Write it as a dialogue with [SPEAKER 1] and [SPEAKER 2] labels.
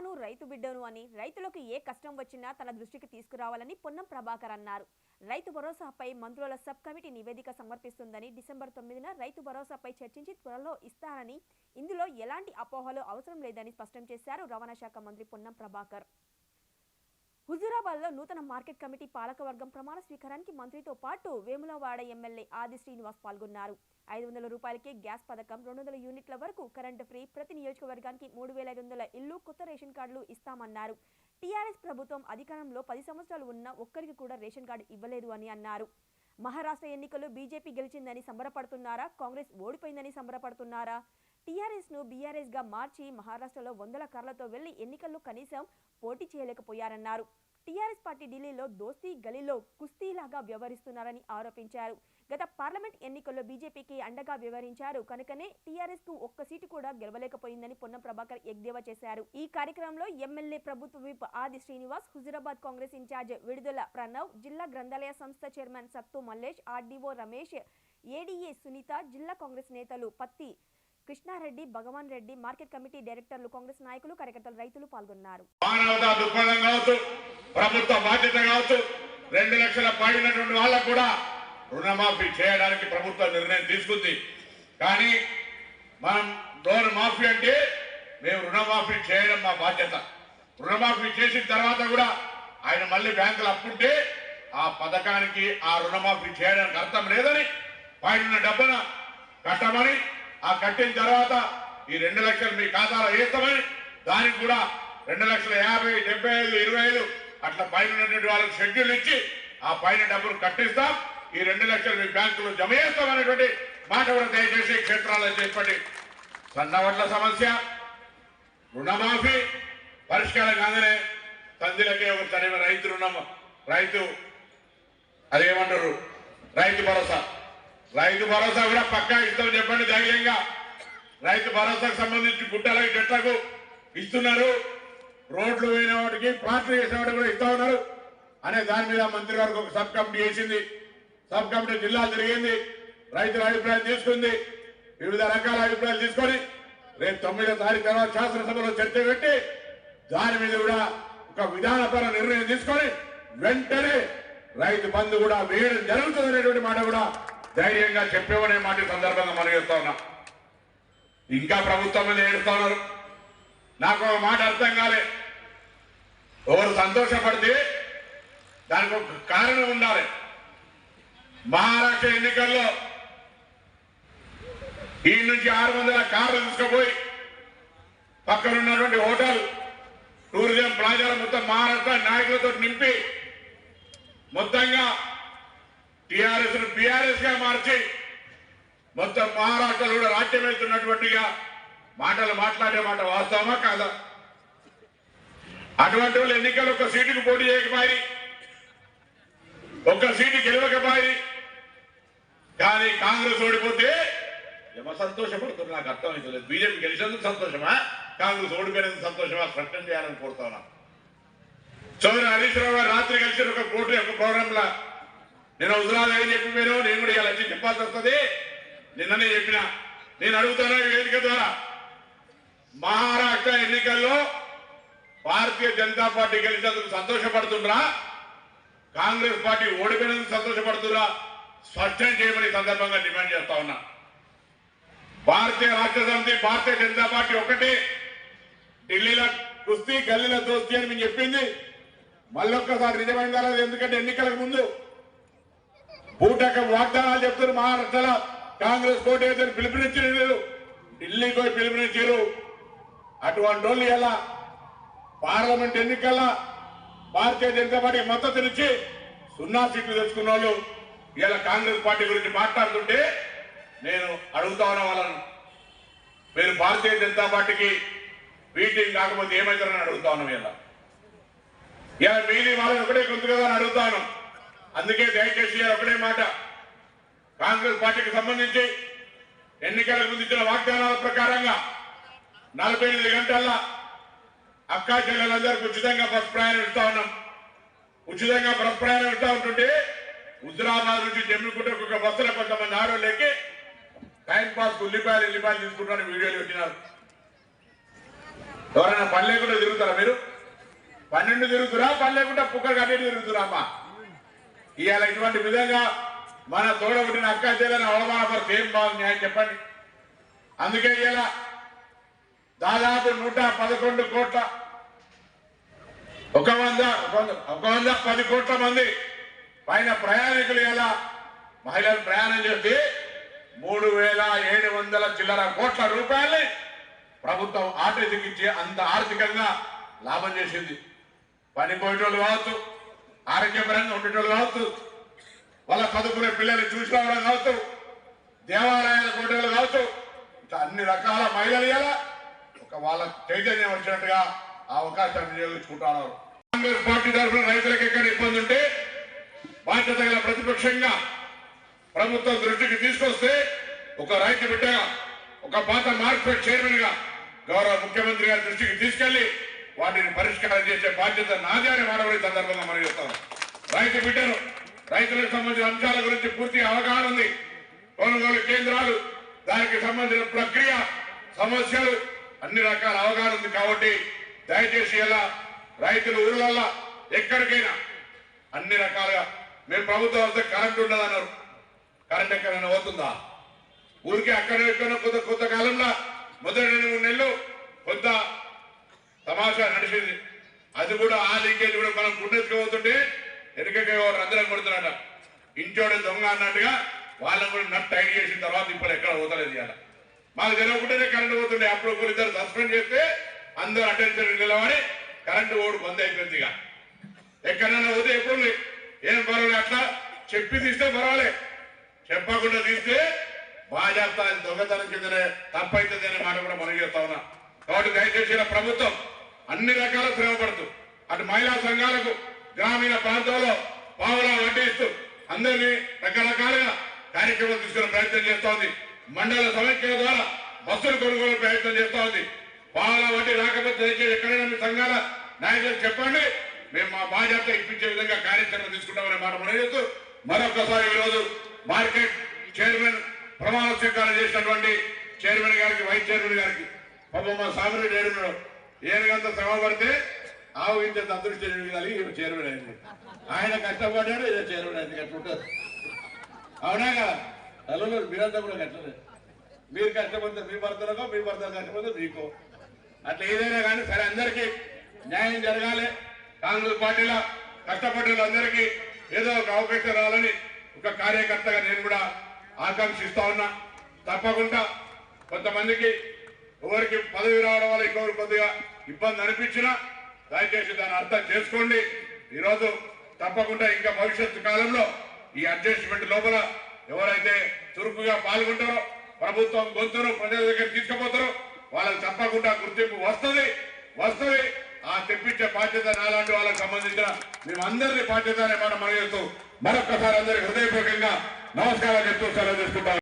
[SPEAKER 1] తాను రైతు బిడ్డను అని రైతులకు ఏ కష్టం వచ్చినా తన దృష్టికి తీసుకురావాలని పొన్నం ప్రభాకర్ అన్నారు. రైతు భరోసాపై మంత్రుల సబ్ కమిటీ నివేదిక సమర్పిస్తుందని డిసెంబర్ తొమ్మిదిన రైతు భరోసాపై చర్చించి త్వరలో ఇస్తారని ఇందులో ఎలాంటి అపోహలు అవసరం లేదని స్పష్టం చేశారు రవాణా శాఖ మంత్రి పొన్నం ప్రభాకర్. హుజూరాబాద్లో నూతన మార్కెట్ కమిటీ పాలకవర్గం ప్రమాణ స్వీకారానికి మంత్రితో పాటు వేములవాడ ఎమ్మెల్యే ఆది శ్రీనివాస్ పాల్గొన్నారు. ఐదు వందల రూపాయలకే గ్యాస్ పథకం రెండు వందల యూనిట్ల వరకు కరెంటు ఫ్రీ ప్రతి నియోజకవర్గానికి మూడు వేల ఐదు వందల ఇల్లు కొత్త రేషన్ కార్డులు ఇస్తామన్నారు. టీఆర్ఎస్ ప్రభుత్వం అధికారంలో పది సంవత్సరాలు ఉన్న ఒక్కరికి కూడా రేషన్ కార్డు ఇవ్వలేదు అని అన్నారు. మహారాష్ట్ర ఎన్నికలు బీజేపీ గెలిచిందని సంబరపడుతున్నారా? కాంగ్రెస్ ఓడిపోయిందని సంబరపడుతున్నారా? టీఆర్ఎస్ను మార్చి మహారాష్ట్రలో వందల కార్లతో వెళ్ళి ఎన్నికల్లో కనీసం పోటీ చేయలేకపోయారన్నారు. టీఆర్ఎస్ పార్టీ ఢిల్లీలో దోస్తీ గలీలో కుస్తీలాగా వ్యవహరిస్తున్నారని ఆరోపించారు. గత పార్లమెంట్ ఎన్నికల్లో బీజేపీకి అండగా వ్యవహరించారు. కనుకనే టీఆర్ఎస్కు ఒక్క సీటు కూడా గెలవలేకపోయిందని పొన్నం ప్రభాకర్ ఎగ్దేవా చేశారు. ఈ కార్యక్రమంలో ఎమ్మెల్యే ప్రభుత్వ విప్ ఆది శ్రీనివాస్ హుజురాబాద్ కాంగ్రెస్ ఇన్ఛార్జ్ విడుదల ప్రణవ్ జిల్లా గ్రంథాలయ సంస్థ chairman Sattu Mallesh RDO Ramesh ADA Sunitha జిల్లా కాంగ్రెస్ నేతలు పత్తి కృష్ణారెడ్డి భగవాన్ రెడ్డి మార్కెట్ కమిటీ డైరెక్టర్లు కాంగ్రెస్ నాయకులు కార్యకర్తలు రైతులు పాల్గొన్నారు.
[SPEAKER 2] కావచ్చు ప్రభుత్వ బాధ్యత కావచ్చు రెండు లక్షల పడినటువంటి వాళ్ళకు కూడా రుణమాఫీ చేయడానికి ప్రభుత్వం నిర్ణయం తీసుకుంది. కానీ మనం లోన్ మాఫీ అంటే మేము రుణమాఫీ చేయడం మా బాధ్యత. రుణమాఫీ చేసిన తర్వాత కూడా ఆయన మళ్ళీ బ్యాంకులు అప్పుంటే ఆ పథకానికి ఆ రుణమాఫీ చేయడానికి అర్థం లేదని పైన డబ్బున కట్టమని ఆ కట్టిన తర్వాత ఈ రెండు లక్షలు మీ ఖాతాలో వేస్తామని దానికి కూడా రెండు లక్షల యాభై డెబ్బై ఐదు ఇరవై ఐదు అట్లా పైన ఉన్నటువంటి వాళ్ళకి షెడ్యూల్ ఇచ్చి ఆ పైన డబ్బులు కట్టిస్తాం. ఈ రెండు లక్షలు మీ బ్యాంకులో జమ చేస్తాం అనేటువంటి మాట కూడా దయచేసి క్షేత్రాల్లో చెప్పండి సన్నవడ్ల సమస్య రుణమాఫీ పరిష్కారం కాగానే తందిలకే ఒక తరిమ రైతు రుణం రైతు అదేమంటారు? రైతు భరోసా. రైతు భరోసా కూడా పక్కా ఇస్తాం చెప్పండి ధైర్యంగా. రైతు భరోసాకు సంబంధించి గుట్టలకు చెట్లకు ఇస్తున్నారు. రోడ్లు పోయిన వాటికి ప్లాట్లు చేసిన వాటికి కూడా ఇస్తా ఉన్నారు. అనే దాని మీద మంత్రి గారికి ఒక సబ్ కమిటీ వేసింది. సబ్ కమిటీ జిల్లా జరిగింది. రైతుల అభిప్రాయం తీసుకుంది. వివిధ రకాల అభిప్రాయాలు తీసుకొని రేపు తొమ్మిదో తారీఖు తర్వాత శాసనసభలో చర్చ పెట్టి దాని మీద కూడా ఒక విధానపర నిర్ణయం తీసుకొని వెంటనే రైతు బంధు కూడా వేయడం జరుగుతుంది అనేటువంటి మాట కూడా ధైర్యంగా చెప్పేవనే మాట సందర్భంగా మనం చేస్తా ఉన్నాం. ఇంకా ప్రభుత్వం మీద ఏడుస్తా ఉన్నారు. నాకు ఒక మాట అర్థం కాలే. ఎవరు సంతోషపడితే దానికి ఒక కారణం ఉండాలి. మహారాష్ట్ర ఎన్నికల్లో ఈ నుంచి ఆరు వందల కార్లు తీసుకుపోయి పక్కన ఉన్నటువంటి హోటల్ టూరిజం ప్లాజాలు మొత్తం మహారాష్ట్ర నాయకులతో నింపి మొత్తంగా టిఆర్ఎస్ను బిఆర్ఎస్గా మార్చి మొత్తం మహారాష్ట్రలో కూడా రాజ్యం వెళ్తున్నటువంటిగా మాటలు మాట్లాడే మాట వాస్తవమా కాదా? అటువంటి వాళ్ళు ఎన్నికలు ఒక సీటుకు పోటీ చేయకపోయి ఒక్క సీటు గెలవకపోయి కానీ కాంగ్రెస్ ఓడిపోతే ఏమో సంతోషపడుతుంది నాకు అర్థం బీజేపీ గెలిచేందుకు సంతోషమా? కాంగ్రెస్ ఓడిపోయినందుకు సంతోషమా? స్పష్టం చేయాలని కోరుతా చౌదరి హరీష్ రావు రాత్రి కలిసి ఒక పోటీ ఒక ప్రోగ్రాంలో నేను హుజరాలు ఏం చెప్పి మీరు? నేను కూడా ఇలా చెప్పాల్సి వస్తుంది. నిన్ననే చెప్పిన. నేను అడుగుతాను వేదిక ద్వారా? మహారాష్ట్ర ఎన్నికల్లో భారతీయ జనతా పార్టీ గెలిచినందుకు సంతోషపడుతుండ్రా? కాంగ్రెస్ పార్టీ ఓడిపోయినందుకు సంతోషపడుతురా స్పష్టం చేయమని ఈ సందర్భంగా డిమాండ్ చేస్తా ఉన్నా. భారతీయ రాష్ట్ర సమితి భారతీయ జనతా పార్టీ ఒకటి. ఢిల్లీలో కుస్తీ గల్లీలో దోస్తీ అని మేము చెప్పింది. మళ్ళొక్కసారి నిజమైన లేదు ఎందుకంటే ఎన్నికలకు ముందు బూటక వాగ్దానాలు చెప్తున్నారు మహారాష్ట్రలో కాంగ్రెస్ కోట అయితే పిలుపునిచ్చలేదు ఢిల్లీకి పోయి పిలుపునిచ్చారు అటువంటి వాళ్ళు ఎలా? పార్లమెంట్ ఎన్నికల భారతీయ జనతా పార్టీ మద్దతునిచ్చి సున్నా సీట్లు తెచ్చుకున్న వాళ్ళు ఇలా కాంగ్రెస్ పార్టీ గురించి మాట్లాడుతుంటే నేను అడుగుతా ఉన్న వాళ్ళను మీరు భారతీయ జనతా పార్టీకి మీటింగ్ కాకపోతే ఏమవుతారని అడుగుతా ఉన్నాం ఇలా ఇలా మీది వాళ్ళని ఒకటే గుర్తు కదా అని అడుగుతాను అందుకే దయచేసి ఒకటే మాట. కాంగ్రెస్ పార్టీకి సంబంధించి ఎన్నికలకు ముందు ఇచ్చిన వాగ్దానాల ప్రకారంగా నలభై ఎనిమిది గంటల్లో అక్కా చెల్లెలందరికీ ఉచితంగా బస్ ప్రయాణం ఇస్తా ఉన్నాం. ఉచితంగా బస్ ప్రయాణం ఇస్తా ఉంటుంటే హుజరాబాద్ నుంచి జమ్మికుంటకు ఒక బస్సులో కొంతమంది ఆడోళ్ళు ఎక్కి టైం పాస్ ఉల్లిపాయలు ఉల్లిపాయలు తీసుకుంటారని వీడియోలు పెట్టినారు. ఎవరైనా పని లేకుండా తిరుగుతారా మీరు? పన్నెండు తిరుగుతురా? పని లేకుండా పుక్క కట్టేటి తిరుగుతురా అమ్మా ఇవాళ ఇటువంటి విధంగా మన తోడబుట్టిన అక్క చెల్లెని అవమానపరిచి ఏం బాగుంది న్యాయం చెప్పండి. అందుకే ఇలా దాదాపు నూట పదకొండు కోట్ల ఒక వంద ఒక వంద ఒక వంద పది కోట్ల మంది పైన ప్రయాణికులు ఎలా మహిళలు ప్రయాణం చేసి మూడు వేల ఏడు వందల చిల్లర కోట్ల రూపాయల్ని ప్రభుత్వం ఆర్టీసీకి ఇచ్చి అంత ఆర్థికంగా లాభం చేసింది. పని పోయేటోళ్ళు కావచ్చు ఆరోగ్యపరంగా ఉండేటోళ్ళు కావచ్చు వాళ్ళ చదువుకునే పిల్లల్ని చూసి రావడం కావచ్చు దేవాలయాల కోటలు కావచ్చు ఇట్లా అన్ని రకాల మహిళలు ఇలా ఒక వాళ్ళ చైతన్యం వచ్చినట్టుగా ఆ అవకాశాన్ని వినియోగించుకుంటున్నారు కాంగ్రెస్ పార్టీ తరఫున రైతులకు ఎక్కడ ఇబ్బంది ఉంటే బాధ్యత గల ప్రతిపక్షంగా ప్రభుత్వం దృష్టికి తీసుకొస్తే ఒక రైతు బిడ్డగా ఒక పాత మార్కెట్ చైర్మన్గా గౌరవ ముఖ్యమంత్రి గారి దృష్టికి తీసుకెళ్ళి వాటిని పరిష్కారం చేసే బాధ్యత నాదే అని మానవుడి సందర్భంగా మరియు చెప్తాం బిడ్డను రైతులకు సంబంధించిన అంశాల గురించి పూర్తి అవగాహన ఉంది. కొనుగోలు కేంద్రాలు దానికి సంబంధించిన ప్రక్రియ సమస్యలు అన్ని రకాల అవగాహన ఉంది కాబట్టి దయచేసి ఎలా రైతులు ఊర్లల్లా ఎక్కడికైనా అన్ని రకాలుగా మేము ప్రభుత్వం వస్తే కరెంట్ ఉండదన్నారు. కరెంట్ ఎక్కడైనా పోతుందా? ఊరికే అక్కడ ఎక్కడ కొంత కాలంలో మొదటి రెండు మూడు నెలలు కొంత తమాషా నడిచింది. అది కూడా ఆ లీకేజ్ కూడా మనం గుండెత్తుకుపోతుంటే ఎందుకంటే అందరం కొడుతున్నాడ ఇంచోడే దొంగ అన్నట్టుగా వాళ్ళని కూడా నట్ టైట్ చేసిన తర్వాత ఇప్పుడు ఎక్కడ పోతలేదు ఇవాళ. మాకు తెలియకుండానే కరెంటు పోతుండే. అప్పుడు ఒకరు ఇద్దరు సస్పెండ్ చేస్తే అందరూ అటెన్షన్ నిలబడి కరెంటు ఓడు బంద్ అయిపోయింది ఇక. ఎక్కడైనా పోతే ఎప్పుడు ఏం పర్వాలేదు అట్లా చెప్పి తీస్తే పర్వాలే. చెప్పకుండా తీస్తే బాధ్యత దొంగతనం కిందనే తప్పైతుంది అనే మాట కూడా మనం చేస్తా ఉన్నా. కాబట్టి దయచేసి ప్రభుత్వం అన్ని రకాల శ్రమ పడుతూ అటు మహిళా సంఘాలకు గ్రామీణ ప్రాంతాల్లో పావులా వడ్డిస్తూ అందరినీ రకరకాలుగా కార్యక్రమాలు తీసుకునే ప్రయత్నం చేస్తా ఉంది మండల సమైక్యల ద్వారా బస్సులు కొనుగోలు ప్రయత్నం చేస్తా ఉంది పావులా వడ్డీ రాకపోతే ఎక్కడైనా మీ సంఘాల నాయకులు చెప్పండి. మేము మా బాధ్యత ఇప్పించే విధంగా కార్యక్రమం తీసుకుంటామనే మాట మనం చేస్తూ మరొకసారి ఈరోజు మార్కెట్ చైర్మన్ ప్రమాణ స్వీకారం చేసినటువంటి చైర్మన్ గారికి వైస్ చైర్మన్ గారికి పాపం మా సామిరెడ్డి ఏడున్నాడు ఏనుగంత శ్రమ పడితే ఆవు ఇంత అదృష్టం కలిగి చైర్మన్ అయింది. ఆయన కష్టపడ్డాడు ఏదో చైర్మన్ అయింది కట్టుకుంటారు. అవునా కదా? తల్లలో మీరంతా కూడా కట్టలేదు మీరు కష్టపడితే మీ భర్తలకో మీ భర్తలు కష్టపడితే మీకో. అట్లా ఏదైనా కానీ సరే అందరికీ న్యాయం జరగాలి. కాంగ్రెస్ పార్టీలో కష్టపడ్డ అందరికీ ఏదో ఒక అవకాశం రావాలని ఒక కార్యకర్తగా నేను కూడా ఆకాంక్షిస్తా ఉన్నా. తప్పకుండా కొంతమందికి ఎవరికి పదవి రావడం వల్ల ఇంకొకరు కొద్దిగా ఇబ్బంది అనిపించినా దయచేసి దాన్ని అర్థం చేసుకోండి. ఈరోజు తప్పకుండా ఇంకా భవిష్యత్తు కాలంలో ఈ అడ్జస్ట్మెంట్ లోపల ఎవరైతే చురుకుగా పాల్గొంటారో ప్రభుత్వం గొంతును ప్రజల దగ్గర తీసుకుపోతారో వాళ్ళకి తప్పకుండా గుర్తింపు వస్తుంది. వస్తుంది. ఆ తెప్పించే బాధ్యత నాలాంటి వాళ్ళకి సంబంధించిన మేమందరినీ బాధ్యత అనే మాట మనం చేస్తూ మరొక్కసారి అందరికి హృదయపూర్వకంగా నమస్కారాలు చెప్తూ సెలవు తీసుకుంటాం